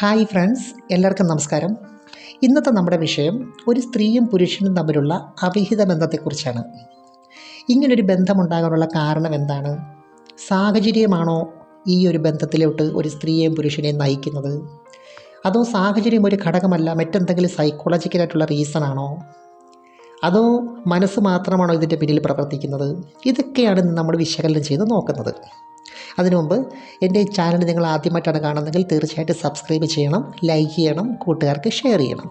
Hi friends എല്ലാവർക്കും നമസ്കാരം. ഇന്നത്തെ നമ്മുടെ വിഷയം ഒരു സ്ത്രീയും പുരുഷനും തമ്മിലുള്ള അവിഹിത ബന്ധത്തെക്കുറിച്ചാണ് ഇങ്ങനൊരു ബന്ധമുണ്ടാകാനുള്ള കാരണം എന്താണ്? സാഹചര്യമാണോ ഈ ഒരു ബന്ധത്തിലോട്ട് ഒരു സ്ത്രീയെയും പുരുഷനെയും നയിക്കുന്നത്? അതോ സാഹചര്യം ഒരു ഘടകമല്ല മറ്റെന്തെങ്കിലും സൈക്കോളജിക്കലായിട്ടുള്ള റീസൺ ആണോ? അതോ മനസ്സ് മാത്രമാണോ ഇതിന്റെ പിന്നിൽ പ്രവർത്തിക്കുന്നത്? ഇതൊക്കെയാണ് നമ്മൾ വിശകലനം ചെയ്ത് നോക്കുന്നത്. അതിനു മുമ്പ് എന്റെ ചാനൽ നിങ്ങൾ ആദ്യമായിട്ടാണ് കാണുന്നതെങ്കിൽ തീർച്ചയായിട്ടും സബ്സ്ക്രൈബ് ചെയ്യണം ലൈക്ക് ചെയ്യണം കൂട്ടുകാർക്ക് ഷെയർ ചെയ്യണം.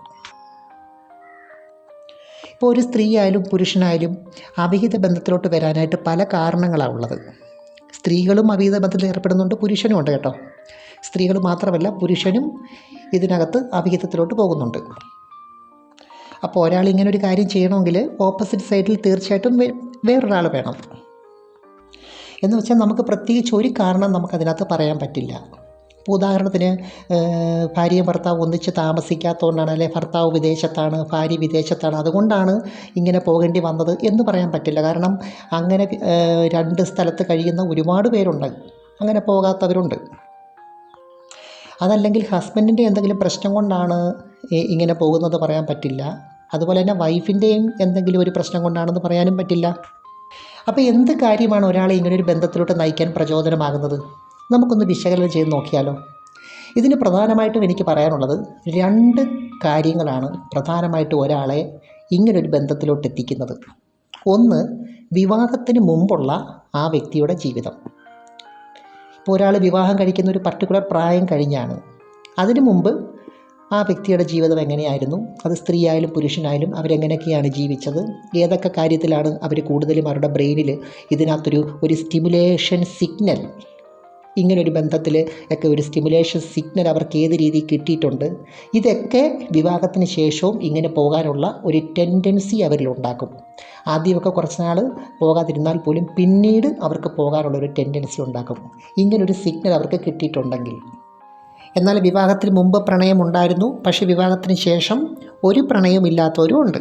ഇപ്പോൾ ഒരു സ്ത്രീ ആയാലും പുരുഷനായാലും അവിഹിത ബന്ധത്തിലോട്ട് വരാനായിട്ട് പല കാരണങ്ങളാണ് ഉള്ളത്. സ്ത്രീകളും അവിഹിത ബന്ധത്തിൽ ഏർപ്പെടുന്നുണ്ട് പുരുഷനും ഉണ്ട് കേട്ടോ. സ്ത്രീകൾ മാത്രമല്ല പുരുഷനും ഇതിനകത്ത് അവിഹിതത്തിലോട്ട് പോകുന്നുണ്ട്. അപ്പോൾ ഒരാൾ ഇങ്ങനെ ഒരു കാര്യം ചെയ്യണമെങ്കിൽ ഓപ്പോസിറ്റ് സൈഡിൽ തീർച്ചയായിട്ടും വേറൊരാൾ വേണം. എന്ന് വെച്ചാൽ നമുക്ക് പ്രത്യേകിച്ച് ഒരു കാരണം നമുക്കതിനകത്ത് പറയാൻ പറ്റില്ല. ഇപ്പോൾ ഉദാഹരണത്തിന് ഭാര്യയും ഭർത്താവ് ഒന്നിച്ച് താമസിക്കാത്തതുകൊണ്ടാണ് അല്ലെ ഭർത്താവ് വിദേശത്താണ് ഭാര്യ വിദേശത്താണ് അതുകൊണ്ടാണ് ഇങ്ങനെ പോകേണ്ടി വന്നത് എന്ന് പറയാൻ പറ്റില്ല. കാരണം അങ്ങനെ രണ്ട് സ്ഥലത്ത് കഴിയുന്ന ഒരുപാട് പേരുണ്ട്. അങ്ങനെ പോകാത്തവരുണ്ട്. അതല്ലെങ്കിൽ ഹസ്ബൻഡിന്റെ എന്തെങ്കിലും പ്രശ്നം കൊണ്ടാണ് ഇങ്ങനെ പോകുന്നത് പറയാൻ പറ്റില്ല. അതുപോലെ തന്നെ വൈഫിന്റെയും എന്തെങ്കിലും ഒരു പ്രശ്നം കൊണ്ടാണെന്ന് പറയാനും പറ്റില്ല. അപ്പോൾ എന്ത് കാര്യമാണ് ഒരാളെ ഇങ്ങനെ ഒരു ബന്ധത്തിലോട്ട് നയിക്കാൻ പ്രചോദനമാകുന്നത്? നമുക്കൊന്ന് വിശകലനം ചെയ്ത് നോക്കിയാലോ. ഇതിന് പ്രധാനമായിട്ടും എനിക്ക് പറയാനുള്ളത് രണ്ട് കാര്യങ്ങളാണ് പ്രധാനമായിട്ടും ഒരാളെ ഇങ്ങനൊരു ബന്ധത്തിലോട്ട് എത്തിക്കുന്നത്. ഒന്ന് വിവാഹത്തിന് മുമ്പുള്ള ആ വ്യക്തിയുടെ ജീവിതം. ഇപ്പോൾ ഒരാൾ വിവാഹം കഴിക്കുന്ന ഒരു പർട്ടിക്കുലർ പ്രായം കഴിഞ്ഞാണ്. അതിനു മുമ്പ് ആ വ്യക്തിയുടെ ജീവിതം എങ്ങനെയായിരുന്നു? അത് സ്ത്രീയായാലും പുരുഷനായാലും അവരെങ്ങനെയൊക്കെയാണ് ജീവിച്ചത്? ഏതൊക്കെ കാര്യത്തിലാണ് അവർ കൂടുതലും അവരുടെ ബ്രെയിനിൽ ഇതിനകത്തൊരു ഒരു സ്റ്റിമുലേഷൻ സിഗ്നൽ ഇങ്ങനൊരു ബന്ധത്തിൽ ഒക്കെ ഒരു സ്റ്റിമുലേഷൻ സിഗ്നൽ അവർക്ക് ഏത് രീതിയിൽ കിട്ടിയിട്ടുണ്ട്? ഇതൊക്കെ വിവാഹത്തിന് ശേഷവും ഇങ്ങനെ പോകാനുള്ള ഒരു ടെൻഡൻസി അവരിലുണ്ടാക്കും ആദ്യമൊക്കെ കുറച്ച് നാൾ പോകാതിരുന്നാൽ പോലും പിന്നീട് അവർക്ക് പോകാനുള്ള ഒരു ടെൻഡൻസി ഉണ്ടാക്കും ഇങ്ങനൊരു സിഗ്നൽ അവർക്ക് കിട്ടിയിട്ടുണ്ടെങ്കിൽ എന്നാൽ വിവാഹത്തിന് മുമ്പ് പ്രണയമുണ്ടായിരുന്നു പക്ഷേ വിവാഹത്തിന് ശേഷം ഒരു പ്രണയമില്ലാത്തവരും ഉണ്ട്.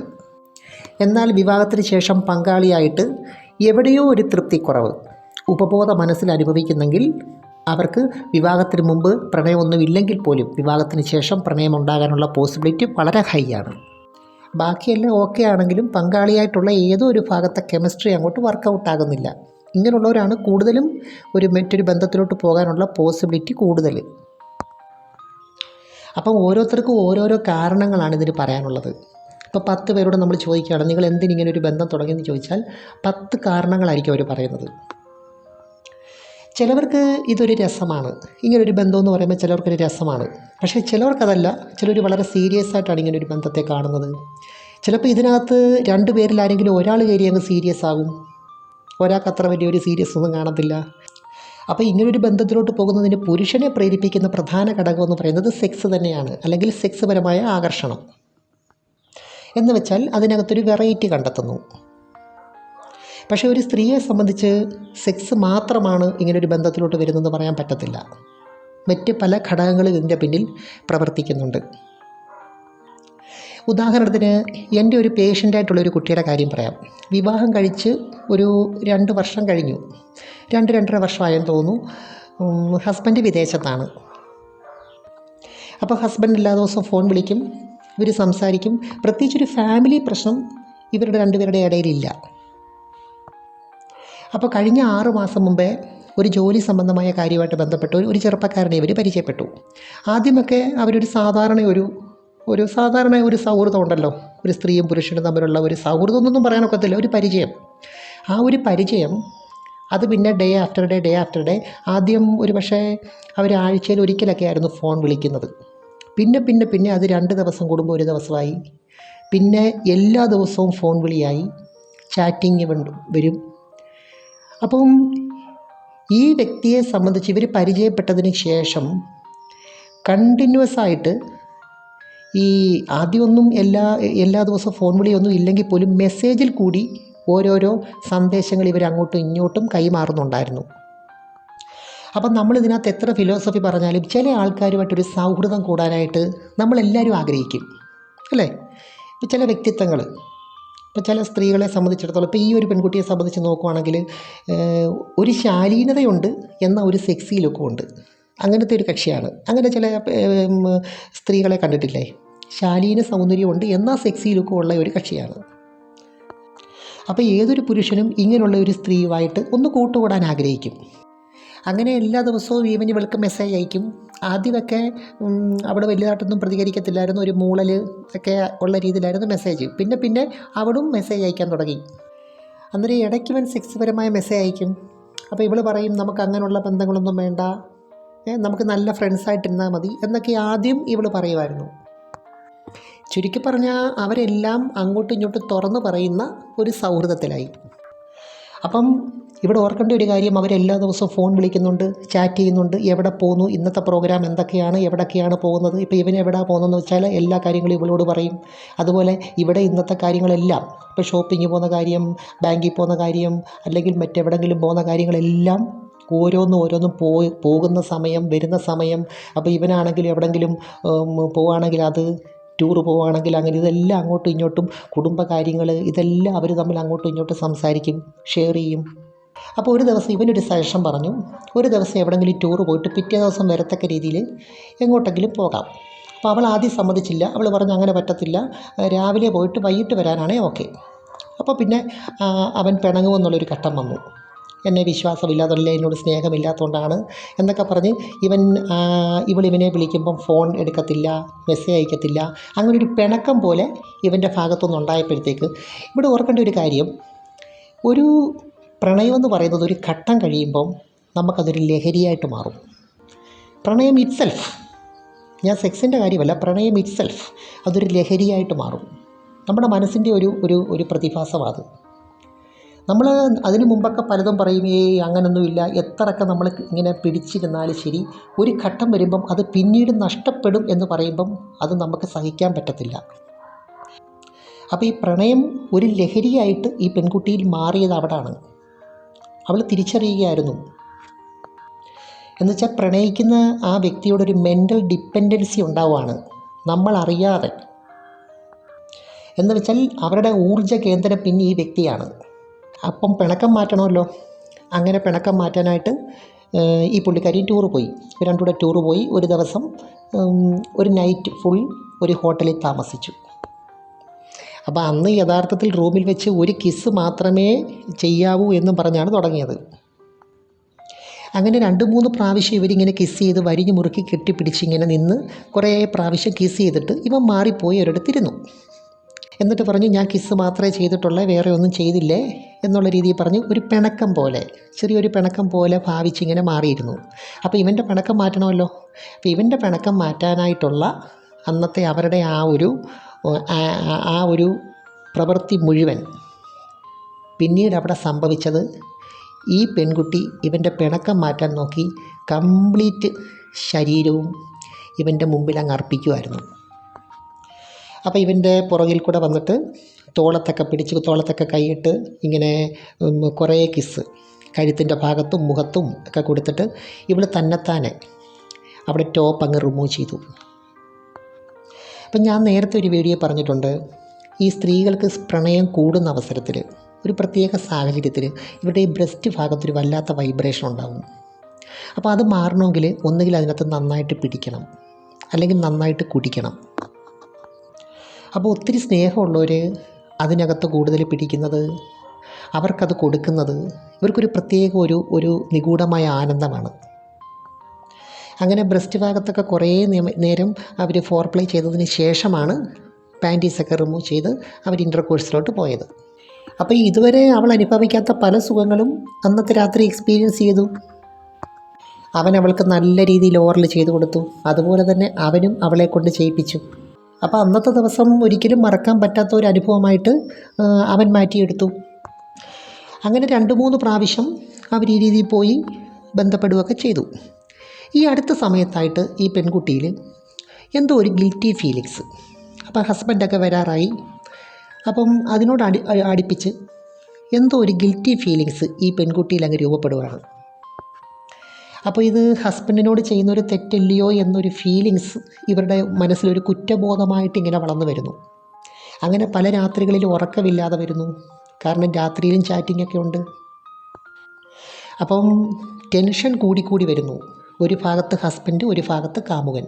എന്നാൽ വിവാഹത്തിന് ശേഷം പങ്കാളിയായിട്ട് എവിടെയോ ഒരു തൃപ്തിക്കുറവ് ഉപബോധ മനസ്സിൽ അനുഭവിക്കുന്നെങ്കിൽ അവർക്ക് വിവാഹത്തിന് മുമ്പ് പ്രണയമൊന്നും ഇല്ലെങ്കിൽ പോലും വിവാഹത്തിന് ശേഷം പ്രണയം ഉണ്ടാകാനുള്ള പോസിബിലിറ്റി വളരെ ഹൈ ആണ്. ബാക്കിയെല്ലാം ഓക്കെ ആണെങ്കിലും പങ്കാളിയായിട്ടുള്ള ഏതോ ഒരു ഭാഗത്തെ കെമിസ്ട്രി അങ്ങോട്ട് വർക്കൗട്ട് ആകുന്നില്ല. ഇങ്ങനെയുള്ളവരാണ് കൂടുതലും ഒരു മറ്റൊരു ബന്ധത്തിലോട്ട് പോകാനുള്ള പോസിബിലിറ്റി കൂടുതൽ അപ്പം ഓരോരുത്തർക്കും ഓരോരോ കാരണങ്ങളാണ് ഇതിന് പറയാനുള്ളത്. ഇപ്പോൾ പത്ത് പേരോട് നമ്മൾ ചോദിക്കുകയാണ് നിങ്ങൾ എന്തിനിങ്ങനെ ഒരു ബന്ധം തുടങ്ങിയെന്ന് ചോദിച്ചാൽ പത്ത് കാരണങ്ങളായിരിക്കും അവർ പറയുന്നത്. ചിലവർക്ക് ഇതൊരു രസമാണ്. ഇങ്ങനൊരു ബന്ധം എന്ന് പറയുമ്പോൾ ചിലവർക്കൊരു രസമാണ്. പക്ഷേ ചിലവർക്കതല്ല. ചിലർ വളരെ സീരിയസ് ആയിട്ടാണ് ഇങ്ങനെ ഒരു ബന്ധത്തെ കാണുന്നത്. ചിലപ്പോൾ ഇതിനകത്ത് രണ്ട് പേരിലാരെങ്കിലും ഒരാൾ കയറി അങ്ങ് സീരിയസ് ആകും. ഒരാൾക്ക് അത്ര വലിയൊരു സീരിയസ് ഒന്നും കാണത്തില്ല. അപ്പോൾ ഇങ്ങനൊരു ബന്ധത്തിലോട്ട് പോകുന്നതിന് പുരുഷനെ പ്രേരിപ്പിക്കുന്ന പ്രധാന ഘടകം എന്ന് പറയുന്നത് സെക്സ് തന്നെയാണ് അല്ലെങ്കിൽ സെക്സ് പരമായ ആകർഷണം. എന്ന് വെച്ചാൽ അതിനകത്തൊരു വെറൈറ്റി കണ്ടെത്തുന്നു. പക്ഷേ ഒരു സ്ത്രീയെ സംബന്ധിച്ച് സെക്സ് മാത്രമാണ് ഇങ്ങനൊരു ബന്ധത്തിലോട്ട് വരുന്നതെന്ന് പറയാൻ പറ്റത്തില്ല. മറ്റ് പല ഘടകങ്ങളും ഇതിന്റെ പിന്നിൽ പ്രവർത്തിക്കുന്നുണ്ട്. ഉദാഹരണത്തിന് എന്റെ ഒരു പേഷ്യന്റായിട്ടുള്ള ഒരു കുട്ടിയുടെ കാര്യം പറയാം. വിവാഹം കഴിച്ച് ഒരു രണ്ട് വർഷം കഴിഞ്ഞു. രണ്ട് രണ്ടര വർഷമായെന്ന് തോന്നുന്നു. ഹസ്ബൻഡ് വിദേശത്താണ്. അപ്പോൾ ഹസ്ബൻഡ് എല്ലാ ദിവസവും ഫോൺ വിളിക്കും. ഇവർ സംസാരിക്കും. പ്രത്യേകിച്ചൊരു ഫാമിലി പ്രശ്നം ഇവരുടെ രണ്ടുപേരുടെ ഇടയിലില്ല. അപ്പോൾ കഴിഞ്ഞ ആറ് മാസം മുമ്പേ ഒരു ജോലി സംബന്ധമായ കാര്യമായിട്ട് ബന്ധപ്പെട്ട് ഒരു ചെറുപ്പക്കാരനെ ഇവർ പരിചയപ്പെട്ടു. ആദ്യമൊക്കെ അവരൊരു സാധാരണ ഒരു ഒരു സാധാരണ ഒരു സൗഹൃദം ഉണ്ടല്ലോ. ഒരു സ്ത്രീയും പുരുഷനും തമ്മിലുള്ള ഒരു സൗഹൃദം എന്നൊന്നും പറയാനൊക്കത്തില്ല. ഒരു പരിചയം. ആ ഒരു പരിചയം അത് പിന്നെ day after day day after day ആദ്യം ഒരു പക്ഷേ അവർ ആഴ്ചയിൽ ഒരിക്കലൊക്കെ ആയിരുന്നു ഫോൺ വിളിക്കുന്നത്. പിന്നെ പിന്നെ പിന്നെ അത് രണ്ട് ദിവസം കൂടുമ്പോൾ ഒരു ദിവസമായി. പിന്നെ എല്ലാ ദിവസവും ഫോൺ വിളിയായി. ചാറ്റിങ് വരും. അപ്പം ഈ വ്യക്തിയെ സംബന്ധിച്ച് ഇവർ പരിചയപ്പെട്ടതിന് ശേഷം കണ്ടിന്യൂസ് ആയിട്ട് ഈ ആദ്യമൊന്നും എല്ലാ എല്ലാ ദിവസവും ഫോൺ വിളിയൊന്നും ഇല്ലെങ്കിൽ പോലും മെസ്സേജിൽ കൂടി ഓരോരോ സന്ദേശങ്ങൾ ഇവർ അങ്ങോട്ടും ഇങ്ങോട്ടും കൈമാറുന്നുണ്ടായിരുന്നു. അപ്പം നമ്മൾ ഇതിനകത്ത് എത്ര ഫിലോസഫി പറഞ്ഞാലും ചില ആൾക്കാരുമായിട്ടൊരു സൗഹൃദം കൂടാനായിട്ട് നമ്മളെല്ലാവരും ആഗ്രഹിക്കും അല്ലേ? ഇപ്പം ചില വ്യക്തിത്വങ്ങൾ ഇപ്പോൾ ചില സ്ത്രീകളെ സംബന്ധിച്ചിടത്തോളം ഇപ്പോൾ ഈ ഒരു പെൺകുട്ടിയെ സംബന്ധിച്ച് നോക്കുവാണെങ്കിൽ ഒരു ശാലീനതയുണ്ട് എന്ന ഒരു സെക്സി ലുക്കും ഉണ്ട്. അങ്ങനത്തെ ഒരു കക്ഷിയാണ്. അങ്ങനെ ചില സ്ത്രീകളെ കണ്ടിട്ടില്ലേ? ശാലീന സൗന്ദര്യമുണ്ട് എന്നാൽ സെക്സി ലുക്കും ഉള്ള ഒരു കക്ഷിയാണ്. അപ്പോൾ ഏതൊരു പുരുഷനും ഇങ്ങനെയുള്ള ഒരു സ്ത്രീയുമായിട്ട് ഒന്ന് കൂട്ടുകൂടാൻ ആഗ്രഹിക്കും. അങ്ങനെ എല്ലാ ദിവസവും ഈവൻ വിളക്ക് മെസ്സേജ് അയക്കും. ആദ്യമൊക്കെ അവിടെ വലിയതായിട്ടൊന്നും പ്രതികരിക്കത്തില്ലായിരുന്നു. ഒരു മൂളൽ ഒക്കെ ഉള്ള രീതിയിലായിരുന്നു മെസ്സേജ് പിന്നെ പിന്നെ അവളും മെസ്സേജ് അയക്കാൻ തുടങ്ങി. അന്നേരം ഇടയ്ക്ക് ഇവൻ സെക്സ് പരമായ മെസ്സേജ് അയക്കും. അപ്പോൾ ഇവൾ പറയും നമുക്ക് അങ്ങനെയുള്ള ബന്ധങ്ങളൊന്നും വേണ്ട. നമുക്ക് നല്ല ഫ്രണ്ട്സായിട്ടിരുന്നാൽ മതി. എന്നൊക്കെ ആദ്യം ഇവൾ പറയുമായിരുന്നു. ചുരുക്കി പറഞ്ഞാൽ അവരെല്ലാം അങ്ങോട്ടും ഇങ്ങോട്ടും തുറന്നു പറയുന്ന ഒരു സൗഹൃദത്തിലായി. അപ്പം ഇവിടെ ഓർക്കേണ്ട ഒരു കാര്യം അവരെല്ലാ ദിവസവും ഫോൺ വിളിക്കുന്നുണ്ട് ചാറ്റ് ചെയ്യുന്നുണ്ട് എവിടെ പോകുന്നു ഇന്നത്തെ പ്രോഗ്രാം എന്തൊക്കെയാണ് എവിടൊക്കെയാണ് പോകുന്നത് ഇപ്പോൾ ഇവൻ എവിടെ പോകുന്നതെന്ന് വെച്ചാൽ എല്ലാ കാര്യങ്ങളും ഇവളോട് പറയും. അതുപോലെ ഇവിടെ ഇന്നത്തെ കാര്യങ്ങളെല്ലാം ഇപ്പോൾ ഷോപ്പിംഗ് പോകുന്ന കാര്യം ബാങ്കിൽ പോകുന്ന കാര്യം അല്ലെങ്കിൽ മറ്റെവിടെങ്കിലും പോകുന്ന കാര്യങ്ങളെല്ലാം ഓരോന്നും ഓരോന്നും പോയി പോകുന്ന സമയം വരുന്ന സമയം അപ്പോൾ ഇവനാണെങ്കിൽ എവിടെങ്കിലും പോവുകയാണെങ്കിൽ അത് ടൂർ പോവുകയാണെങ്കിൽ അങ്ങനെ ഇതെല്ലാം അങ്ങോട്ടും ഇങ്ങോട്ടും കുടുംബകാര്യങ്ങൾ ഇതെല്ലാം അവർ തമ്മിൽ അങ്ങോട്ടും ഇങ്ങോട്ടും സംസാരിക്കും ഷെയർ ചെയ്യും. അപ്പോൾ ഒരു ദിവസം ഇവനൊരു സജഷൻ പറഞ്ഞു ഒരു ദിവസം എവിടെയെങ്കിലും ടൂർ പോയിട്ട് പിറ്റേ ദിവസം വരത്തക്ക രീതിയിൽ എങ്ങോട്ടെങ്കിലും പോകാം. അപ്പോൾ അവൾ ആദ്യം സമ്മതിച്ചില്ല. അവൾ പറഞ്ഞു അങ്ങനെ പറ്റത്തില്ല. രാവിലെ പോയിട്ട് വൈകിട്ട് വരാനാണേ ഓക്കെ അപ്പോൾ പിന്നെ അവൻ പിണങ്ങുമെന്നുള്ളൊരു ഘട്ടം വന്നു. എന്നെ വിശ്വാസമില്ലാതുള്ള എന്നോട് സ്നേഹമില്ലാത്തതുകൊണ്ടാണ് എന്നൊക്കെ പറഞ്ഞ് ഇവൻ ഇവളിവനെ വിളിക്കുമ്പം ഫോൺ എടുക്കത്തില്ല മെസ്സേജ് അയക്കത്തില്ല. അങ്ങനൊരു പിണക്കം പോലെ ഇവന്റെ ഭാഗത്തുനിന്ന് ഉണ്ടായപ്പോഴത്തേക്ക് ഇവിടെ ഓർക്കേണ്ട ഒരു കാര്യം ഒരു പ്രണയം എന്ന് പറയുന്നത് ഒരു ഘട്ടം കഴിയുമ്പം നമുക്കതൊരു ലഹരിയായിട്ട് മാറും. പ്രണയം ഇറ്റ്സെൽഫ് ഞാൻ സെക്സിന്റെ കാര്യമല്ല പ്രണയം ഇറ്റ്സെൽഫ് അതൊരു ലഹരിയായിട്ട് മാറും. നമ്മുടെ മനസ്സിന്റെ ഒരു ഒരു ഒരു പ്രതിഭാസമാണ് നമ്മൾ അതിന് മുമ്പൊക്കെ പലതും പറയും ഏയ് അങ്ങനൊന്നുമില്ല എത്രയൊക്കെ നമ്മൾ ഇങ്ങനെ പിടിച്ചിരുന്നാലും ശരി ഒരു ഘട്ടം വരുമ്പം അത് പിന്നീട് നഷ്ടപ്പെടും എന്ന് പറയുമ്പം അത് നമുക്ക് സഹിക്കാൻ പറ്റത്തില്ല. അപ്പോൾ ഈ പ്രണയം ഒരു ലഹരിയായിട്ട് ഈ പെൺകുട്ടിയിൽ മാറിയത് അവിടാണ്. അവൾ തിരിച്ചറിയുകയായിരുന്നു. എന്നുവെച്ചാൽ പ്രണയിക്കുന്ന ആ വ്യക്തിയോടൊരു മെന്റൽ ഡിപ്പെൻഡൻസി ഉണ്ടാവുകയാണ് നമ്മളറിയാതെ. എന്ന് വെച്ചാൽ അവരുടെ ഊർജ കേന്ദ്രം പിന്നെ ഈ വ്യക്തിയാണ്. അപ്പം പിണക്കം മാറ്റണമല്ലോ. അങ്ങനെ പിണക്കം മാറ്റാനായിട്ട് ഈ പുള്ളിക്കാരി ടൂർ പോയി. രണ്ടും കൂടെ ടൂർ പോയി. ഒരു ദിവസം ഒരു നൈറ്റ് ഫുൾ ഒരു ഹോട്ടലിൽ താമസിച്ചു. അപ്പോൾ അന്ന് യഥാർത്ഥത്തിൽ റൂമിൽ വെച്ച് ഒരു കിസ് മാത്രമേ ചെയ്യാവൂ എന്നും പറഞ്ഞാണ് തുടങ്ങിയത്. അങ്ങനെ രണ്ട് മൂന്ന് പ്രാവശ്യം ഇവരിങ്ങനെ കിസ് ചെയ്ത് വരിഞ്ഞു മുറുക്കി കെട്ടിപ്പിടിച്ച് ഇങ്ങനെ നിന്ന് കുറേ പ്രാവശ്യം കിസ് ചെയ്തിട്ട് ഇവൻ മാറിപ്പോയി ഒരിടത്തിരുന്നു എന്നിട്ട് പറഞ്ഞു ഞാൻ കിസ് മാത്രമേ ചെയ്തിട്ടുള്ളൂ വേറെ ഒന്നും ചെയ്തില്ലേ? എന്നുള്ള രീതിയിൽ പറഞ്ഞു ഒരു പിണക്കം പോലെ ചെറിയൊരു പിണക്കം പോലെ ഭാവിച്ചിങ്ങനെ മാറിയിരുന്നു. അപ്പോൾ ഇവന്റെ പിണക്കം മാറ്റണമല്ലോ. അപ്പോൾ ഇവന്റെ പിണക്കം മാറ്റാനായിട്ടുള്ള അന്നത്തെ അവരുടെ ആ ഒരു ആ- ഒരു പ്രവൃത്തി മുഴുവൻ പിന്നീട് അവിടെ സംഭവിച്ചത് ഈ പെൺകുട്ടി ഇവന്റെ പിണക്കം മാറ്റാൻ നോക്കി കംപ്ലീറ്റ് ശരീരവും ഇവന്റെ മുമ്പിൽ അങ്ങ് അർപ്പിക്കുമായിരുന്നു അപ്പോൾ ഇവന്റെ പുറകിൽ കൂടെ വന്നിട്ട് തോളത്തൊക്കെ പിടിച്ച് തോളത്തൊക്കെ കൈയിട്ട് ഇങ്ങനെ കുറേ കിസ് കഴുത്തിന്റെ ഭാഗത്തും മുഖത്തും ഒക്കെ കൊടുത്തിട്ട് ഇവൾ തന്നെത്താനെ അവിടെ ടോപ്പ് അങ്ങ് റിമൂവ് ചെയ്തു. അപ്പം ഞാൻ നേരത്തെ ഒരു വീഡിയോ പറഞ്ഞിട്ടുണ്ട് ഈ സ്ത്രീകൾക്ക് പ്രണയം കൂടുന്ന അവസരത്തിൽ ഒരു പ്രത്യേക സാഹചര്യത്തിൽ ഇവരുടെ ഈ ബ്രസ്റ്റ് ഭാഗത്തൊരു വല്ലാത്ത വൈബ്രേഷൻ ഉണ്ടാകും അപ്പോൾ അത് മാറണമെങ്കിൽ ഒന്നുകിൽ അതിനകത്ത് നന്നായിട്ട് പിടിക്കണം അല്ലെങ്കിൽ നന്നായിട്ട് കുടിക്കണം. അപ്പോൾ ഒത്തിരി സ്നേഹമുള്ളവർ അതിനകത്ത് കൂടുതൽ പിടിക്കുന്നത് അവർക്കത് കൊടുക്കുന്നത് ഇവർക്കൊരു പ്രത്യേക ഒരു ഒരു നിഗൂഢമായ ആനന്ദമാണ്. അങ്ങനെ ബ്രസ്റ്റ് ഭാഗത്തൊക്കെ കുറേ നേരം അവർ ഫോർ പ്ലേ ചെയ്തതിന് ശേഷമാണ് പാന്റീസൊക്കെ റിമൂവ് ചെയ്ത് അവർ ഇന്റർകോഴ്സിലോട്ട് പോയത്. അപ്പോൾ ഇതുവരെ അവൾ അനുഭവിക്കാത്ത പല സുഖങ്ങളും അന്നത്തെ രാത്രി എക്സ്പീരിയൻസ് ചെയ്തു. അവൻ അവൾക്ക് നല്ല രീതിയിൽ ഓറൽ ചെയ്തു കൊടുത്തു. അതുപോലെ തന്നെ അവനും അവളെ കൊണ്ട് ചെയ്യിപ്പിച്ചു. അപ്പോൾ അന്നത്തെ ദിവസം ഒരിക്കലും മറക്കാൻ പറ്റാത്ത ഒരു അനുഭവമായിട്ട് അവൻ മാറ്റിയെടുത്തു. അങ്ങനെ രണ്ട് മൂന്ന് പ്രാവശ്യം അവർ ഈ രീതിയിൽ പോയി ബന്ധപ്പെടുകയൊക്കെ ചെയ്തു. ഈ അടുത്ത സമയത്തായിട്ട് ഈ പെൺകുട്ടിയിൽ എന്തോ ഒരു ഗിൽറ്റി ഫീലിങ്സ് അപ്പോൾ ഹസ്ബൻഡൊക്കെ വരാറായി. അപ്പം അതിനോട് അടി അടുപ്പിച്ച് എന്തോ ഒരു ഗിൽറ്റി ഫീലിങ്സ് ഈ പെൺകുട്ടിയിൽ അങ്ങ് രൂപപ്പെടുകയാണ് അപ്പോൾ ഇത് ഹസ്ബൻഡിനോട് ചെയ്യുന്ന ഒരു തെറ്റില്ലയോ എന്നൊരു ഫീലിങ്സ് ഇവരുടെ മനസ്സിലൊരു കുറ്റബോധമായിട്ട് ഇങ്ങനെ വളർന്നു വരുന്നു. അങ്ങനെ പല രാത്രികളിൽ ഉറക്കമില്ലാതെ വരുന്നു. കാരണം രാത്രിയിലും ചാറ്റിങ്ങൊക്കെ ഉണ്ട്. അപ്പം ടെൻഷൻ കൂടിക്കൂടി വരുന്നു. ഒരു ഭാഗത്ത് ഹസ്ബൻഡ് ഒരു ഭാഗത്ത് കാമുകൻ.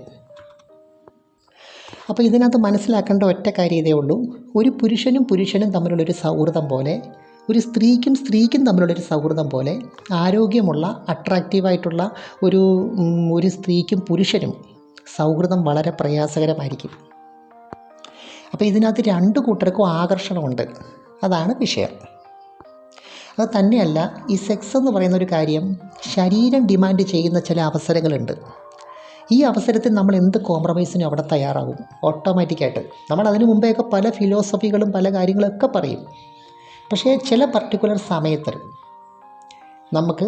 അപ്പോൾ ഇതിനകത്ത് മനസ്സിലാക്കേണ്ട ഒറ്റ കാര്യം ഇതേ ഉള്ളൂ. ഒരു പുരുഷനും പുരുഷനും തമ്മിലുള്ളൊരു സൗഹൃദം പോലെ ഒരു സ്ത്രീക്കും സ്ത്രീക്കും തമ്മിലുള്ളൊരു സൗഹൃദം പോലെ ആരോഗ്യമുള്ള അട്രാക്റ്റീവായിട്ടുള്ള ഒരു ഒരു സ്ത്രീക്കും പുരുഷനും സൗഹൃദം വളരെ പ്രയാസകരമായിരിക്കും. അപ്പോൾ ഇതിനകത്ത് രണ്ട് കൂട്ടർക്കും ആകർഷണമുണ്ട്. അതാണ് വിഷയം. അത് തന്നെയല്ല ഈ സെക്സ് എന്ന് പറയുന്ന ഒരു കാര്യം ശരീരം ഡിമാൻഡ് ചെയ്യുന്ന ചില അവസരങ്ങളുണ്ട്. ഈ അവസരത്തിൽ നമ്മൾ എന്ത് കോംപ്രമൈസിനും അവിടെ തയ്യാറാകും ഓട്ടോമാറ്റിക്കായിട്ട്. നമ്മൾ അതിനു മുമ്പേയൊക്കെ പല ഫിലോസഫികളും പല കാര്യങ്ങളൊക്കെ പറയും. പക്ഷേ ചില പർട്ടിക്കുലർ സമയത്ത് നമുക്ക്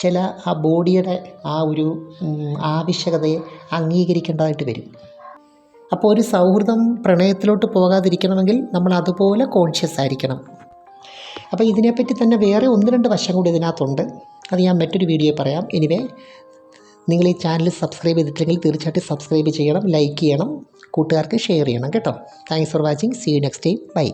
ചില ആ ബോഡിയുടെ ആ ഒരു ആവശ്യകതയെ അംഗീകരിക്കേണ്ടതായിട്ട് വരും. അപ്പോൾ ഒരു സൗഹൃദം പ്രണയത്തിലോട്ട് പോകാതിരിക്കണമെങ്കിൽ നമ്മൾ അതുപോലെ കോൺഷ്യസ് ആയിരിക്കണം. അപ്പോൾ ഇതിനെപ്പറ്റി തന്നെ വേറെ ഒന്ന് രണ്ട് വശം കൂടി ഇതിനകത്തുണ്ട്. അത് ഞാൻ മറ്റൊരു വീഡിയോ പറയാം. എനിവേ നിങ്ങൾ ഈ ചാനൽ സബ്സ്ക്രൈബ് ചെയ്തിട്ടില്ലെങ്കിൽ തീർച്ചയായിട്ടും സബ്സ്ക്രൈബ് ചെയ്യണം ലൈക്ക് ചെയ്യണം കൂട്ടുകാർക്ക് ഷെയർ ചെയ്യണം കേട്ടോ. Thanks for watching see you next time bye